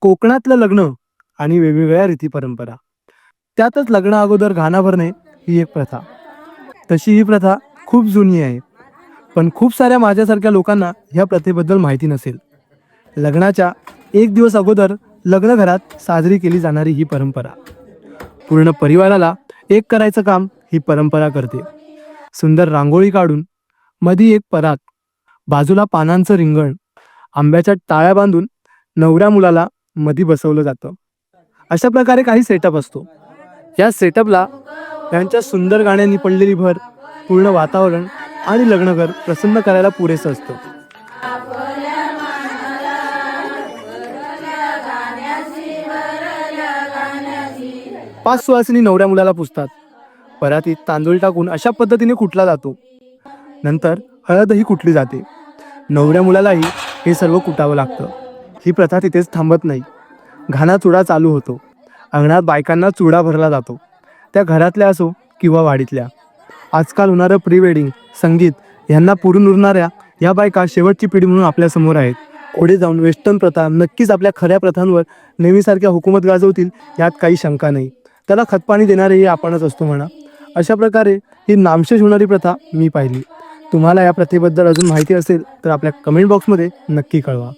कोकणातलं लग्न आणि वेगवेगळ्या रीती परंपरा. त्यातच लग्ना अगोदर घाणा भरणे ही एक प्रथा. तशी ही प्रथा खूप जुनी आहे. पण खूप साऱ्या माझ्यासारख्या लोकांना ह्या प्रथेबद्दल माहिती नसेल. लग्नाच्या एक दिवस अगोदर लग्नघरात साजरी केली जाणारी ही परंपरा. पूर्ण परिवाराला एक करायचं काम ही परंपरा करते. सुंदर रांगोळी काढून मधी एक परात बाजूला पानांचं रिंगण आंब्याच्या टाळ्या बांधून नवऱ्या मुलाला मधी बसवलं जातं. अशा प्रकारे काही सेटअप असतो. या सेटअपला त्यांच्या सुंदर गाण्यांनी पडलेली भर पूर्ण वातावरण आणि लग्नघर प्रसन्न करायला पुरेसं असतं. पाच सुवासिनी नवऱ्या मुलाला पुजतात परातीत तांदूळ टाकून अशा पद्धतीने कुटला जातो. नंतर हळदही कुटली जाते. नवऱ्या मुलालाही हे सर्व कुटावं लागतं. ही प्रथा तिथेच थांबत नाही. घाणा चुडा चालू होतो. अंगणात बायकांना चुडा भरला जातो. त्या घरातल्या असो किंवा वाडीतल्या. आजकाल होणारं प्री वेडिंग संगीत यांना पुरून उरणाऱ्या या बायका शेवटची पिढी म्हणून आपल्यासमोर आहेत. पुढे जाऊन वेस्टर्न प्रथा नक्कीच आपल्या खऱ्या प्रथांवर नेहमीसारख्या हुकूमत गाजवतील यात काही शंका नाही. त्याला खतपाणी देणारेही आपणच असतो म्हणा. अशा प्रकारे ही नामशेष होणारी प्रथा मी पाहिली. तुम्हाला या प्रथेबद्दल अजून माहिती असेल तर आपल्या कमेंट बॉक्समध्ये नक्की कळवा.